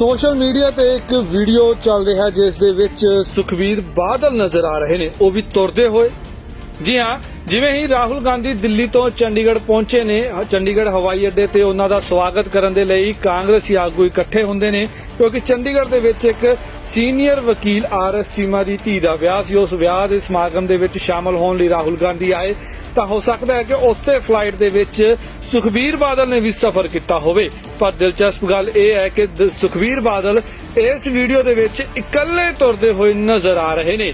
Social media ਤੇ ਇੱਕ video ਚੱਲ ਰਿਹਾ ਜਿਸ ਦੇ ਵਿੱਚ ਸੁਖਬੀਰ ਬਾਦਲ ਨਜ਼ਰ ਆ ਰਹੇ ਨੇ। ਉਹ ਵੀ ਤੁਰਦੇ ਹੋਏ। ਜੀ ਹਾਂ, ਜਿਵੇਂ ਹੀ ਰਾਹੁਲ ਗਾਂਧੀ ਦਿੱਲੀ ਤੋਂ ਚੰਡੀਗੜ੍ਹ ਪਹੁੰਚੇ ਨੇ ਹ- ਚੰਡੀਗੜ੍ਹ ਹਵਾਈ ਅੱਡੇ ਤੇ ਉਹਨਾਂ ਦਾ ਸਵਾਗਤ ਕਰਨ ਦੇ ਲਈ ਕਾਂਗਰਸੀ ਆਗੂ ਇਕੱਠੇ ਹੁੰਦੇ ਨੇ, ਕਿਉਂਕਿ ਚੰਡੀਗੜ੍ਹ ਦੇ ਵਿੱਚ ਇੱਕ ਸੀਨੀਅਰ ਵਕੀਲ ਆਰ ਐਸ ਚੀਮਾ ਦੀ ਧੀ ਦਾ ਵਿਆਹ ਸੀ। ਉਸ ਵਿਆਹ ਦੇ ਸਮਾਗਮ ਦੇ ਵਿੱਚ ਸ਼ਾਮਲ ਹੋਣ ਲਈ ਰਾਹੁਲ ਗਾਂਧੀ ਆਏ। ਤਾਂ ਹੋ ਸਕਦਾ ਹੈ ਕਿ ਉਸੇ ਫਲਾਈਟ ਦੇ ਵਿੱਚ ਸੁਖਬੀਰ ਬਾਦਲ ਨੇ ਵੀ ਸਫ਼ਰ ਕੀਤਾ ਹੋਵੇ। ਪਰ ਦਿਲਚਸਪ ਗੱਲ ਇਹ ਹੈ ਕਿ ਸੁਖਬੀਰ ਬਾਦਲ ਇਸ ਵੀਡੀਓ ਦੇ ਵਿੱਚ ਇਕੱਲੇ ਤੁਰਦੇ ਹੋਏ ਨਜ਼ਰ ਆ ਰਹੇ ਨੇ।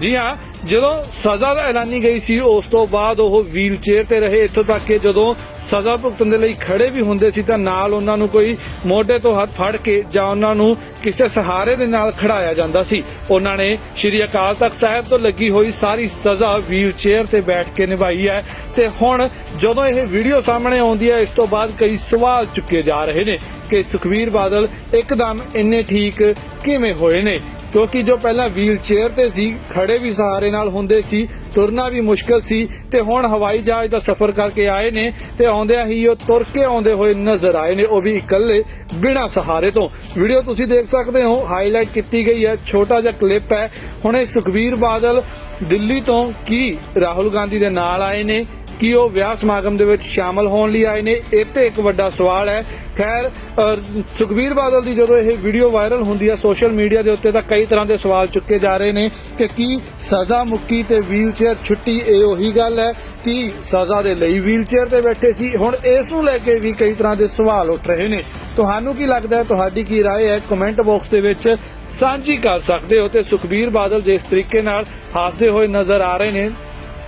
ਜੀ ਹਾਂ ਜਦੋਂ ਸਜ਼ਾ ਦਾ ਐਲਾਨੀ ਗਈ ਸੀ, ਉਸ ਤੋਂ ਬਾਅਦ ਉਹ ਵੀਲ ਚੇਅਰ ਤੇ ਰਹੇ। ਇੱਥੋਂ ਤੱਕ ਕਿ ਜਦੋਂ ਸਜ਼ਾ ਭੁਗਤਣ ਦੇ ਲਈ ਖੜੇ ਵੀ ਹੁੰਦੇ ਸੀ, ਤਾਂ ਨਾਲ ਉਹਨਾਂ ਨੂੰ ਕੋਈ ਮੋਢੇ ਤੋਂ ਹੱਥ ਫੜ ਕੇ ਜਾਂ ਉਹਨਾਂ ਨੂੰ ਕਿਸੇ ਸਹਾਰੇ ਦੇ ਨਾਲ ਖੜਾਇਆ ਜਾਂਦਾ ਸੀ। ਉਹਨਾਂ ਨੇ ਸ਼੍ਰੀ ਅਕਾਲ ਤਖਤ ਸਾਹਿਬ ਤੋਂ ਲੱਗੀ ਹੋਈ ਸਾਰੀ ਸਜ਼ਾ ਵੀਲ ਚੇਅਰ ਤੇ ਬੈਠ ਕੇ ਨਿਭਾਈ ਹੈ। ਤੇ ਹੁਣ ਜਦੋਂ ਇਹ ਵੀਡੀਓ ਸਾਹਮਣੇ ਆਉਂਦੀ ਹੈ, ਇਸ ਤੋਂ ਬਾਅਦ ਕਈ ਸਵਾਲ ਚੁੱਕੇ ਜਾ ਰਹੇ ਨੇ ਕਿ ਸੁਖਵੀਰ ਬਾਦਲ ਇੱਕਦਮ ਇੰਨੇ ਠੀਕ ਕਿਵੇਂ ਹੋਏ ਨੇ? ਕਿਉਂਕਿ ਜੋ ਪਹਿਲਾਂ ਵੀਲ ਚੇਅਰ ਤੇ ਸੀ ਖੜੇ ਵੀ ਸਹਾਰੇ ਨਾਲ ਹੁੰਦੇ ਸੀ, ਤੁਰਨਾ ਵੀ ਮੁਸ਼ਕਲ ਸੀ ਤੇ ਹੁਣ ਹਵਾਈ ਜਹਾਜ਼ ਦਾ ਸਫ਼ਰ ਕਰਕੇ ਆਏ ਨੇ ਤੇ ਆਉਂਦਿਆਂ ਹੀ ਉਹ ਤੁਰ ਕੇ ਆਉਂਦੇ ਹੋਏ ਨਜ਼ਰ ਆਏ ਨੇ, ਉਹ ਵੀ ਇਕੱਲੇ ਬਿਨਾਂ ਸਹਾਰੇ ਤੋਂ। ਵੀਡੀਓ ਤੁਸੀਂ ਦੇਖ ਸਕਦੇ ਹੋ ਹਾਈਲਾਈਟ ਕੀਤੀ ਗਈ ਹੈ, ਛੋਟਾ ਜਿਹਾ ਕਲਿੱਪ ਹੈ। ਹੁਣੇ ਇਹ ਸੁਖਬੀਰ ਬਾਦਲ ਦਿੱਲੀ ਤੋਂ ਕੀ ਰਾਹੁਲ ਗਾਂਧੀ ਦੇ ਨਾਲ ਆਏ ਨੇ ਕੀ ਉਹ ਵਿਆਹ ਸਮਾਗਮ ਦੇ ਵਿੱਚ ਸ਼ਾਮਲ ਹੋਣ ਲਈ ਆਏ ਨੇ ਇਹ ਤੇ ਇੱਕ ਵੱਡਾ ਸਵਾਲ ਹੈ ਖੈਰ ਅਹ, ਸੁਖਬੀਰ ਬਾਦਲ ਦੀ ਜਦੋਂ ਇਹ ਵੀਡੀਓ ਵਾਇਰਲ ਹੁੰਦੀ ਹੈ ਸੋਸ਼ਲ ਮੀਡੀਆ ਦੇ ਉੱਤੇ ਤਾਂ ਕਈ ਤਰ੍ਹਾਂ ਦੇ ਸਵਾਲ ਚੁੱਕੇ ਜਾ ਰਹੇ ਨੇ ਕਿ ਕੀ ਸਜ਼ਾ ਮੁੱਕੀ ਤੇ ਵੀਲਚੇਅਰ ਛੁੱਟੀ ਇਹ ਉਹੀ ਗੱਲ ਹੈ ਕਿ ਸਜ਼ਾ ਦੇ ਲਈ ਵੀਲਚੇਅਰ ਤੇ ਬੈਠੇ ਸੀ ਹੁਣ ਇਸ ਨੂੰ ਲੈ ਕੇ ਵੀ ਕਈ ਤਰ੍ਹਾਂ ਦੇ ਸਵਾਲ ਉੱਠ ਰਹੇ ਨੇ ਤੁਹਾਨੂੰ ਕੀ ਲੱਗਦਾ ਹੈ ਤੁਹਾਡੀ ਕੀ رائے ਹੈ ਕਮੈਂਟ ਬਾਕਸ ਦੇ ਵਿੱਚ ਸਾਂਝੀ ਕਰ ਸਕਦੇ ਹੋ ਤੇ ਸੁਖਬੀਰ ਬਾਦਲ ਜਿਸ ਤਰੀਕੇ ਨਾਲ ਹੱਸਦੇ ਹੋਏ ਨਜ਼ਰ ਆ ਰਹੇ ਨੇ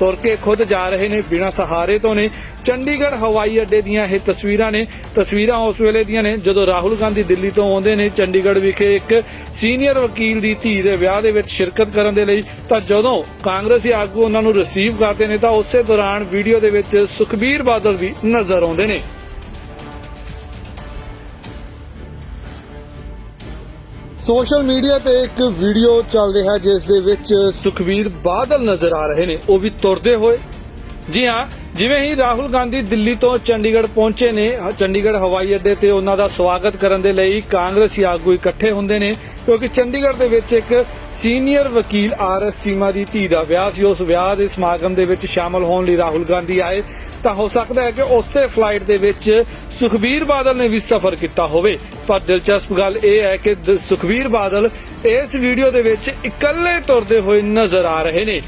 ਤੁਰ ਕੇ ਖੁਦ ਜਾ ਰਹੇ ਨੇ ਬਿਨਾਂ ਸਹਾਰੇ ਤੋਂ ਨੇ। ਚੰਡੀਗੜ੍ਹ ਹਵਾਈ ਅੱਡੇ ਦੀਆਂ ਇਹ ਤਸਵੀਰਾਂ ਨੇ। ਤਸਵੀਰਾਂ ਉਸ ਵੇਲੇ ਦੀਆਂ ਨੇ ਜਦੋਂ ਰਾਹੁਲ ਗਾਂਧੀ ਦਿੱਲੀ ਤੋਂ ਆਉਂਦੇ ਨੇ ਚੰਡੀਗੜ੍ਹ ਵਿਖੇ ਇੱਕ ਸੀਨੀਅਰ ਵਕੀਲ ਦੀ ਧੀ ਦੇ ਵਿਆਹ ਦੇ ਵਿੱਚ ਸ਼ਿਰਕਤ ਕਰਨ ਦੇ ਲਈ, ਤਾਂ ਜਦੋਂ ਕਾਂਗਰਸੀ ਆਗੂ ਉਹਨਾਂ ਨੂੰ ਰਿਸੀਵ ਕਰਦੇ ਨੇ, ਤਾਂ ਉਸੇ ਦੌਰਾਨ ਵੀਡੀਓ ਦੇ ਵਿੱਚ ਸੁਖਬੀਰ ਬਾਦਲ ਵੀ ਨਜ਼ਰ ਆਉਂਦੇ ਨੇ। ਸੋਸ਼ਲ ਮੀਡੀਆ ਤੇ ਇੱਕ ਵੀਡੀਓ ਚੱਲ ਰਿਹਾ ਜਿਸ ਦੇ ਵਿੱਚ ਸੁਖਬੀਰ ਬਾਦਲ ਨਜ਼ਰ ਆ ਰਹੇ ਨੇ। ਉਹ ਵੀ ਤੁਰਦੇ ਹੋਏ। ਜੀ ਹਾਂ, ਜਿਵੇਂ ਹੀ ਰਾਹੁਲ ਗਾਂਧੀ ਦਿੱਲੀ ਤੋਂ ਚੰਡੀਗੜ੍ਹ ਪਹੁੰਚੇ ਨੇ, ਹ- ਚੰਡੀਗੜ੍ਹ ਹਵਾਈ ਅੱਡੇ ਤੇ ਉਹਨਾਂ ਦਾ ਸਵਾਗਤ ਕਰਨ ਦੇ ਲਈ ਕਾਂਗਰਸੀ ਆਗੂ ਇਕੱਠੇ ਹੁੰਦੇ ਨੇ, ਕਿਉਂਕਿ ਚੰਡੀਗੜ੍ਹ ਦੇ ਵਿੱਚ ਇੱਕ ਸੀਨੀਅਰ ਵਕੀਲ ਆਰ ਐਸ ਚੀਮਾ ਦੀ ਧੀ ਦਾ ਵਿਆਹ ਸੀ। ਉਸ ਵਿਆਹ ਦੇ ਸਮਾਗਮ ਦੇ ਵਿੱਚ ਸ਼ਾਮਲ ਹੋਣ ਲਈ ਰਾਹੁਲ ਗਾਂਧੀ ਆਏ। ਤਾਂ ਹੋ ਸਕਦਾ ਹੈ ਕਿ ਉਸੇ ਫਲਾਈਟ ਦੇ ਵਿੱਚ ਸੁਖਬੀਰ ਬਾਦਲ ਨੇ ਵੀ ਸਫ਼ਰ ਕੀਤਾ ਹੋਵੇ। ਪਰ ਦਿਲਚਸਪ ਗੱਲ ਇਹ ਹੈ ਕਿ ਦ- ਸੁਖਬੀਰ ਬਾਦਲ ਇਸ ਵੀਡੀਓ ਦੇ ਵਿੱਚ ਇਕੱਲੇ ਤੁਰਦੇ ਹੋਏ ਨਜ਼ਰ ਆ ਰਹੇ ਨੇ।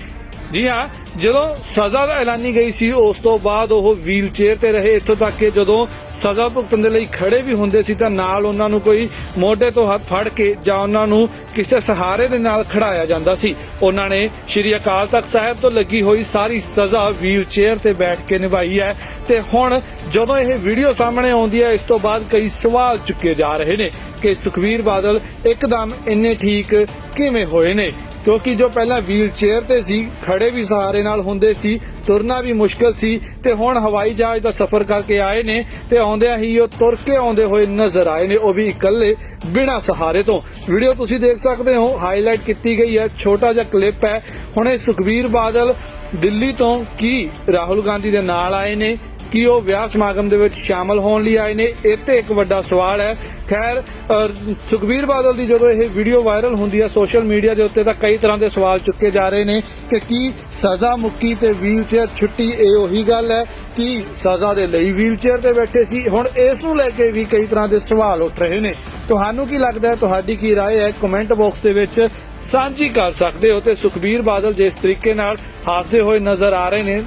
ਜੀ ਹਾਂ, ਜਦੋਂ ਸਜ਼ਾ ਦਾ ਐਲਾਨੀ ਗਈ ਸੀ, ਉਸ ਤੋਂ ਬਾਅਦ ਉਹ ਵੀਲ ਚੇਅਰ ਤੇ ਰਹੇ। ਇੱਥੋਂ ਤੱਕ ਕਿ ਜਦੋਂ ਸਜ਼ਾ ਭੁਗਤਣ ਦੇ ਲਈ ਖੜੇ ਵੀ ਹੁੰਦੇ ਸੀ, ਤਾਂ ਨਾਲ ਉਹਨਾਂ ਨੂੰ ਕੋਈ ਮੋਢੇ ਤੋਂ ਹੱਥ ਫੜ ਕੇ ਜਾਂ ਉਹਨਾਂ ਨੂੰ ਕਿਸੇ ਸਹਾਰੇ ਦੇ ਨਾਲ ਖੜਾਇਆ ਜਾਂਦਾ ਸੀ। ਉਹਨਾਂ ਨੇ ਸ਼੍ਰੀ ਅਕਾਲ ਤਖਤ ਸਾਹਿਬ ਤੋਂ ਲੱਗੀ ਹੋਈ ਸਾਰੀ ਸਜ਼ਾ ਵੀਲ ਚੇਅਰ ਤੇ ਬੈਠ ਕੇ ਨਿਭਾਈ ਹੈ। ਤੇ ਹੁਣ ਜਦੋਂ ਇਹ ਵੀਡੀਓ ਸਾਹਮਣੇ ਆਉਂਦੀ ਹੈ, ਇਸ ਤੋਂ ਬਾਅਦ ਕਈ ਸਵਾਲ ਚੁੱਕੇ ਜਾ ਰਹੇ ਨੇ ਕਿ ਸੁਖਬੀਰ ਬਾਦਲ ਇੱਕਦਮ ਇੰਨੇ ਠੀਕ ਕਿਵੇਂ ਹੋਏ ਨੇ? ਕਿਉਂਕਿ ਜੋ ਪਹਿਲਾਂ ਵੀਲ ਚੇਅਰ ਤੇ ਸੀ ਖੜੇ ਵੀ ਸਹਾਰੇ ਨਾਲ ਹੁੰਦੇ ਸੀ, ਤੁਰਨਾ ਵੀ ਮੁਸ਼ਕਲ ਸੀ, ਤੇ ਹੁਣ ਹਵਾਈ ਜਹਾਜ਼ ਦਾ ਸਫ਼ਰ ਕਰਕੇ ਆਏ ਨੇ, ਤੇ ਆਉਂਦਿਆਂ ਹੀ ਉਹ ਤੁਰ ਕੇ ਆਉਂਦੇ ਹੋਏ ਨਜ਼ਰ ਆਏ ਨੇ, ਉਹ ਵੀ ਇਕੱਲੇ ਬਿਨਾਂ ਸਹਾਰੇ ਤੋਂ। ਵੀਡੀਓ ਤੁਸੀਂ ਦੇਖ ਸਕਦੇ ਹੋ ਹਾਈਲਾਈਟ ਕੀਤੀ ਗਈ ਹੈ, ਛੋਟਾ ਜਿਹਾ ਕਲਿੱਪ ਹੈ। ਹੁਣੇ ਸੁਖਬੀਰ ਬਾਦਲ ਦਿੱਲੀ ਤੋਂ ਕੀ ਰਾਹੁਲ ਗਾਂਧੀ ਦੇ ਨਾਲ ਆਏ ਨੇ ਕੀ ਉਹ ਵਿਆਹ ਸਮਾਗਮ ਦੇ ਵਿੱਚ ਸ਼ਾਮਲ ਹੋਣ ਲਈ ਆਏ ਨੇ ਇਹ ਤੇ ਇੱਕ ਵੱਡਾ ਸਵਾਲ ਹੈ ਖੈਰ ਅਹ, ਸੁਖਬੀਰ ਬਾਦਲ ਦੀ ਜਦੋਂ ਇਹ ਵੀਡੀਓ ਵਾਇਰਲ ਹੁੰਦੀ ਹੈ ਸੋਸ਼ਲ ਮੀਡੀਆ ਦੇ ਉੱਤੇ ਤਾਂ ਕਈ ਤਰ੍ਹਾਂ ਦੇ ਸਵਾਲ ਚੁੱਕੇ ਜਾ ਰਹੇ ਨੇ ਕਿ ਕੀ ਸਜ਼ਾ ਮੁੱਕੀ ਤੇ ਵੀਲਚੇਅਰ ਛੁੱਟੀ ਇਹ ਉਹੀ ਗੱਲ ਹੈ ਕਿ ਸਜ਼ਾ ਦੇ ਲਈ ਵੀਲਚੇਅਰ ਤੇ ਬੈਠੇ ਸੀ ਹੁਣ ਇਸ ਨੂੰ ਲੈ ਕੇ ਵੀ ਕਈ ਤਰ੍ਹਾਂ ਦੇ ਸਵਾਲ ਉੱਠ ਰਹੇ ਨੇ ਤੁਹਾਨੂੰ ਕੀ ਲੱਗਦਾ ਹੈ ਤੁਹਾਡੀ ਕੀ رائے ਹੈ ਕਮੈਂਟ ਬਾਕਸ ਦੇ ਵਿੱਚ ਸਾਂਝੀ ਕਰ ਸਕਦੇ ਹੋ ਤੇ ਸੁਖਬੀਰ ਬਾਦਲ ਜਿਸ ਤਰੀਕੇ ਨਾਲ ਹੱਸਦੇ ਹੋਏ ਨਜ਼ਰ ਆ ਰਹੇ ਨੇ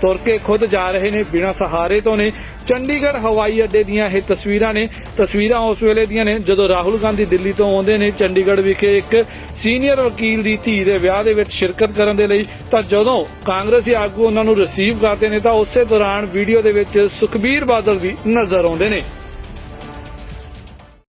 ਤੁਰ ਕੇ ਖੁਦ ਜਾ ਰਹੇ ਨੇ, ਬਿਨਾਂ ਸਹਾਰੇ ਤੋਂ ਨੇ। ਚੰਡੀਗੜ੍ਹ ਹਵਾਈ ਅੱਡੇ ਦੀਆਂ ਇਹ ਤਸਵੀਰਾਂ ਨੇ। ਤਸਵੀਰਾਂ ਉਸ ਵੇਲੇ ਦੀਆਂ ਨੇ, ਜਦੋਂ ਰਾਹੁਲ ਗਾਂਧੀ ਦਿੱਲੀ ਤੋਂ ਆਉਂਦੇ ਨੇ, ਚੰਡੀਗੜ੍ਹ ਵਿਖੇ ਇੱਕ ਸੀਨੀਅਰ ਵਕੀਲ ਦੀ ਧੀ ਦੇ ਵਿਆਹ ਦੇ ਵਿੱਚ ਸ਼ਿਰਕਤ ਕਰਨ ਦੇ ਲਈ। ਤਾਂ ਜਦੋਂ ਕਾਂਗਰਸੀ ਆਗੂ ਉਹਨਾਂ ਨੂੰ ਰਿਸੀਵ ਕਰਦੇ ਨੇ, ਤਾਂ ਉਸੇ ਦੌਰਾਨ ਵੀਡੀਓ ਦੇ ਵਿੱਚ ਸੁਖਬੀਰ ਬਾਦਲ ਵੀ ਨਜ਼ਰ ਆਉਂਦੇ ਨੇ।